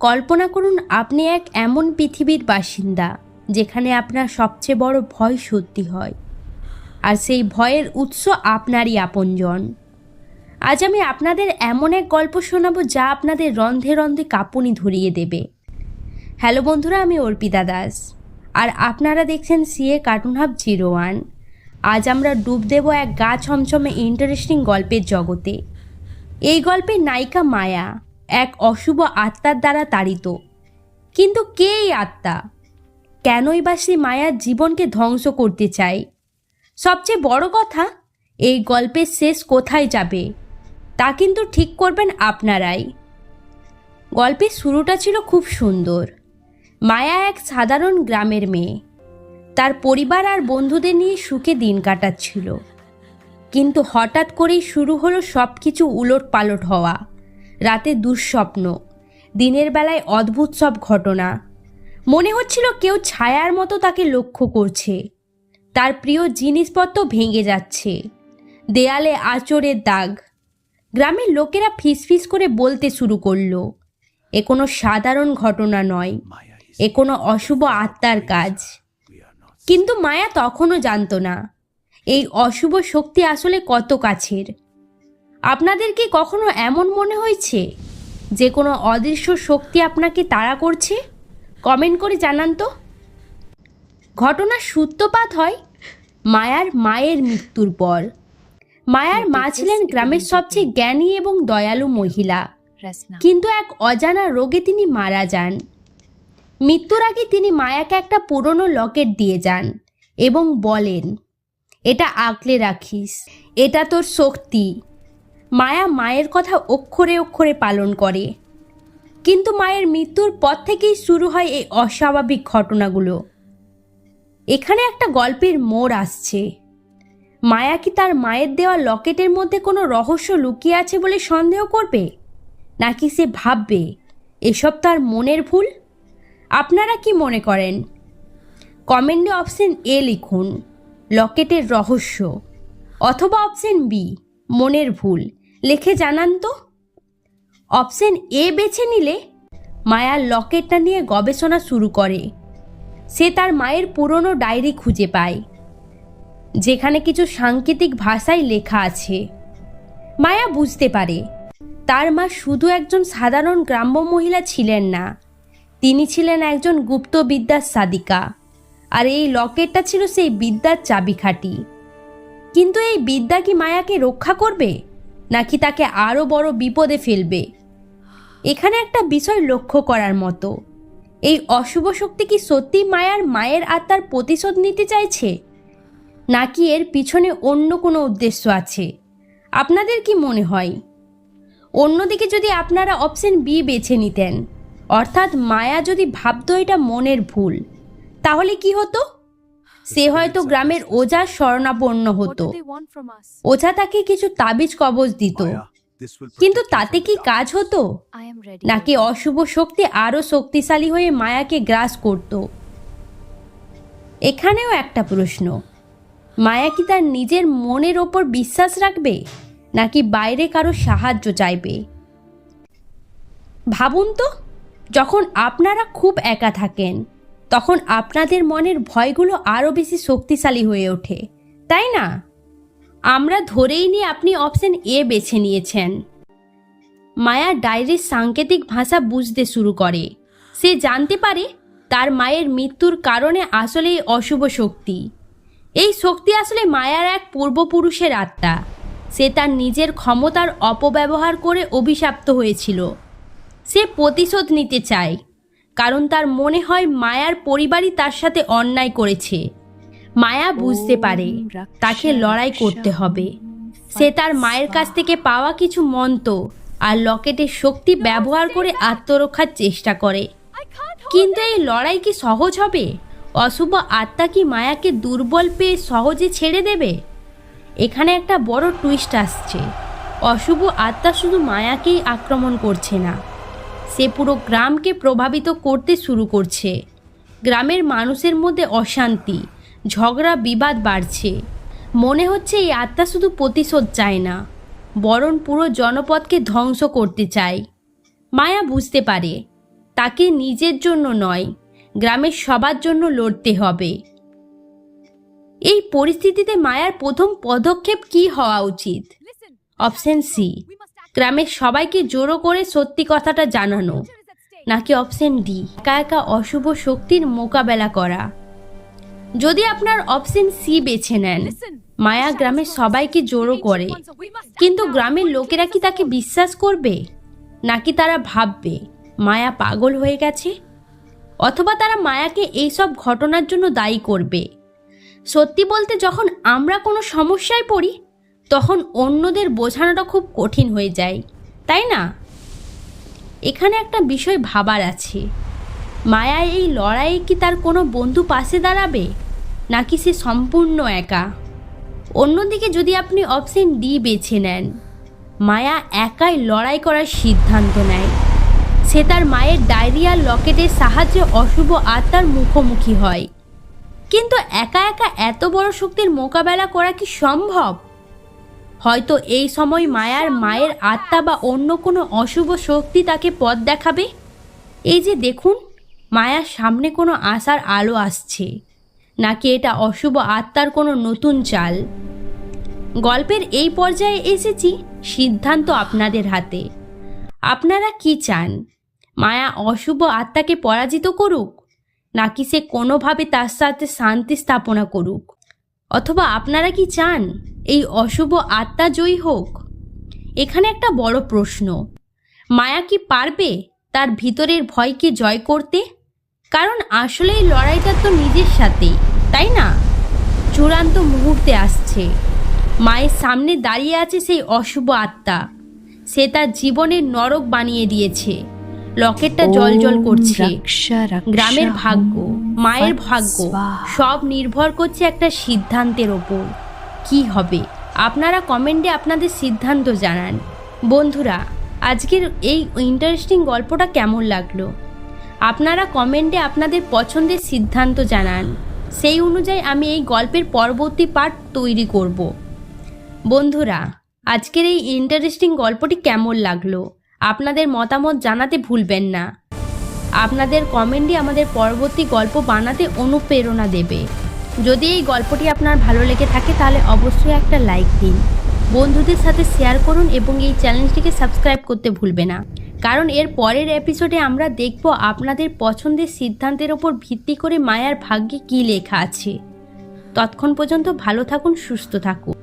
কল্পনা করুন আপনি এক এমন পৃথিবীর বাসিন্দা যেখানে আপনার সবচেয়ে বড় ভয় সত্যি হয়। আর সেই ভয়ের উৎস আপনারই আপনজন। আজ আমি আপনাদের এমন এক গল্প শোনাবো যা আপনাদের রন্ধে রন্ধে কাঁপুনি ধরিয়ে দেবে। হ্যালো বন্ধুরা, আমি অর্পিতা দাস। আর আপনারা দেখছেন CA cartoon hub zero one. আজ আমরা ডুব দেব এক গা ছমছমে ইন্টারেস্টিং গল্পের জগতে। এই গল্পের নায়িকা মায়া। এক অশুভ আত্মার দ্বারা তাড়িত। কিন্তু কে এই আত্মা? কেনই বা সে মায়ার জীবনকে ধ্বংস করতে চায়? সবচেয়ে বড় কথা, এই গল্পের শেষ কোথায় যাবে, তা কিন্তু ঠিক করবেন আপনারাই। গল্পের শুরুটা ছিল খুব সুন্দর। মায়া এক সাধারণ গ্রামের মেয়ে। তার পরিবার আর বন্ধুদের নিয়ে সুখে দিন কাটাচ্ছিল। কিন্তু হঠাৎ করেই শুরু হলো সব কিছু উলট পালট হওয়া। রাতে দুঃস্বপ্ন, দিনের বেলায় অদ্ভুত সব ঘটনা। মনে হচ্ছিল কেউ ছায়ার মতো তাকে লক্ষ্য করছে। তার প্রিয় জিনিসপত্র ভেঙে যাচ্ছে। দেয়ালে আচরের দাগ। গ্রামের লোকেরা ফিসফিস করে বলতে শুরু করল, এ কোনো সাধারণ ঘটনা নয়। এ কোনো অশুভ আত্মার কাজ। কিন্তু মায়া তখনও জানতো না, এই অশুভ শক্তি আসলে কত কাছের। আপনাদের কি কখনো এমন মনে হয়েছে? যে কোনো অদৃশ্য শক্তি আপনাকে তাড়া করছে? কমেন্ট করে জানান তো। ঘটনার সূত্রপাত হয় মায়ার মায়ের মৃত্যুর পর। মায়ার মা ছিলেন গ্রামের সবচেয়ে জ্ঞানী এবং দয়ালু মহিলা। কিন্তু এক অজানা রোগে তিনি মারা যান। মৃত্যুর আগে তিনি মায়াকে একটা পুরনো লকেট দিয়ে যান এবং বলেন, এটা আঁকলে রাখিস। এটা তোর শক্তি। মায়া মায়ের কথা অক্ষরে অক্ষরে পালন করে। কিন্তু মায়ের মৃত্যুর পর থেকেই শুরু হয় এই অস্বাভাবিক ঘটনাগুলো। এখানে একটা গল্পের মোড় আসছে। মায়া কি তার মায়ের দেওয়া লকেটের মধ্যে কোনো রহস্য লুকিয়ে আছে বলে সন্দেহ করবে? নাকি সে ভাববে, এসব তার মনের ভুল? আপনারা কি মনে করেন? কমেন্টে অপশন এ লিখুন, লকেটের রহস্য, অথবা অপশন বি, মনের ভুল। লিখে জানান তো। অপশন এ বেছে নিলে মায়ার লকেটটা নিয়ে গবেষণা শুরু করে। সে তার মায়ের পুরনো ডায়েরি খুঁজে পায়, যেখানে কিছু সাংকেতিক ভাষায় লেখা আছে। মায়া বুঝতে পারে, তার মা শুধু একজন সাধারণ গ্রাম্য মহিলা ছিলেন না, তিনি ছিলেন একজন গুপ্ত বিদ্যার সাদিকা, আর এই লকেটটা ছিল সেই বিদ্যার চাবিকাঠি। কিন্তু এই বিদ্যা কি মায়াকে রক্ষা করবে? নাকি তাকে আরও বড় বিপদে ফেলবে? এখানে একটা বিষয় লক্ষ্য করার মতো। এই অশুভ শক্তি কি সত্যি মায়ার মায়ের আত্মার প্রতিশোধ নিতে চাইছে? নাকি এর পিছনে অন্য কোনো উদ্দেশ্য আছে? আপনাদের কি মনে হয়? অন্যদিকে যদি আপনারা অপশন বি বেছে নিতেন, অর্থাৎ মায়া যদি ভাবতো এটা মনের ভুল, তাহলে কি হতো? সে হয়তো গ্রামের ওঝার শরণাপন্ন হতো? ওঝা তাকে কিছু তাবিজ কবজ দিত। কিন্তু তাতে কি কাজ হতো. নাকি অশুভ শক্তি আরও শক্তিশালী হয়ে মায়াকে গ্রাস করত? এখানেও একটা প্রশ্ন। মায়া কি তার নিজের মনের ওপর বিশ্বাস রাখবে? নাকি বাইরে কারও সাহায্য চাইবে? ভাবুন তো যখন আপনারা খুব একা থাকেন তখন আপনাদের মনের ভয়গুলো আরও বেশি শক্তিশালী হয়ে ওঠে, তাই না? আমরা ধরেই নিয়ে আপনি অপশন এ বেছে নিয়েছেন। মায়া ডায়েরির সাংকেতিক ভাষা বুঝতে শুরু করে। সে জানতে পারে তার মায়ের মৃত্যুর কারণে আসলে অশুভ শক্তি। এই শক্তি আসলে মায়ার এক পূর্বপুরুষের আত্মা। সে তার নিজের ক্ষমতার অপব্যবহার করে অভিশাপ্ত হয়েছিল। সে প্রতিশোধ নিতে চায়। কারণ তার মনে হয় মায়ার পরিবারই তার সাথে অন্যায় করেছে। মায়া বুঝতে পারে তাকে লড়াই করতে হবে। সে তার মায়ের কাছ থেকে পাওয়া কিছু মন্ত্র আর লকেটের শক্তি ব্যবহার করে আত্মরক্ষার চেষ্টা করে। কিন্তু এই লড়াই কি সহজ হবে? অশুভ আত্মা কি মায়াকে দুর্বল পেয়ে সহজে ছেড়ে দেবে? এখানে একটা বড় টুইস্ট আসছে। অশুভ আত্মা শুধু মায়াকেই আক্রমণ করছে না সে পুরো গ্রামকে প্রভাবিত করতে শুরু করছে। গ্রামের মানুষের মধ্যে অশান্তি ঝগড়া বিবাদ বাড়ছে। মনে হচ্ছে এই আত্মা শুধু প্রতিশোধ চায় না বরং পুরো জনপদকে ধ্বংস করতে চায়। মায়া বুঝতে পারে তাকে নিজের জন্য নয় গ্রামের সবার জন্য লড়তে হবে। এই পরিস্থিতিতে মায়ার প্রথম পদক্ষেপ কি হওয়া উচিত? অপশন সি গ্রামের সবাইকে জোরো করে সত্যি কথাটা জানানো। নাকি অপশন ডি একা একা অশুভ শক্তির মোকাবেলা করা। যদি আপনার অপশন সি বেছে নেন মায়া গ্রামের সবাইকে জোরো করে। কিন্তু গ্রামের লোকেরা কি তাকে বিশ্বাস করবে? নাকি তারা ভাববে মায়া পাগল হয়ে গেছে? অথবা তারা মায়াকে এইসব ঘটনার জন্য দায়ী করবে? সত্যি বলতে যখন আমরা কোনো সমস্যায় পড়ি তখন অন্যদের বোঝানোটা খুব কঠিন হয়ে যায়, তাই না? এখানে একটা বিষয় ভাবার আছে। মায়া এই লড়াইয়ে কি তার কোনো বন্ধু পাশে দাঁড়াবে? নাকি সে সম্পূর্ণ একা? অন্যদিকে যদি আপনি অপশন ডি বেছে নেন, মায়া একাই লড়াই করার সিদ্ধান্ত নেয়। সে তার মায়ের ডায়রিয়া লকেটের সাহায্যে অশুভ আত্মার মুখোমুখি হয়। কিন্তু একা একা এত বড় শক্তির মোকাবেলা করা কি সম্ভব? হয়তো এই সময় মায়ার মায়ের আত্মা বা অন্য কোনো অশুভ শক্তি তাকে পথ দেখাবে? এই যে দেখুন, মায়ার সামনে কোনো আশার আলো আসছে। নাকি এটা অশুভ আত্মার কোনো নতুন চাল? গল্পের এই পর্যায়ে এসেছি সিদ্ধান্ত আপনাদের হাতে। আপনারা কি চান? মায়া অশুভ আত্মাকে পরাজিত করুক? নাকি সে কোনোভাবে তার সাথে শান্তি স্থাপনা করুক? অথবা আপনারা কি চান এই অশুভ আত্মা জয়ী হোক? এখানে একটা বড় প্রশ্ন। মায়া কি পারবে তার ভিতরের ভয়কে জয় করতে? কারণ আসলে এই লড়াইটা তো নিজের সাথেই, তাই না? চূড়ান্ত মুহূর্তে আসছে। মায়ের সামনে দাঁড়িয়ে আছে সেই অশুভ আত্মা। সে তার জীবনের নরক বানিয়ে দিয়েছে। লকেটটা জল জল করছে। গ্রামের ভাগ্য মায়ের ভাগ্য সব নির্ভর করছে একটা সিদ্ধান্তের ওপর। কি হবে? আপনারা কমেন্টে আপনাদের সিদ্ধান্ত জানান। বন্ধুরা আজকের এই ইন্টারেস্টিং গল্পটা কেমন লাগল? আপনারা কমেন্টে আপনাদের পছন্দের সিদ্ধান্ত জানান। সেই অনুযায়ী আমি এই গল্পের পরবর্তী পার্ট তৈরি করব। বন্ধুরা আজকের এই ইন্টারেস্টিং গল্পটি কেমন লাগল? আপনাদের মতামত জানাতে ভুলবেন না। আপনাদের কমেন্টই আমাদের পরবর্তী গল্প বানাতে অনুপ্রেরণা দেবে। যদি এই গল্পটি আপনার ভালো লেগে থাকে, তাহলে অবশ্যই একটা লাইক দিন। বন্ধুদের সাথে শেয়ার করুন এবং এই চ্যানেলটিকে সাবস্ক্রাইব করতে ভুলবে না। কারণ এর পরের এপিসোডে আমরা দেখব আপনাদের পছন্দের সিদ্ধান্তের ওপর ভিত্তি করে মায়ার ভাগ্যে কী লেখা আছে। ততক্ষণ পর্যন্ত ভালো থাকুন, সুস্থ থাকুন।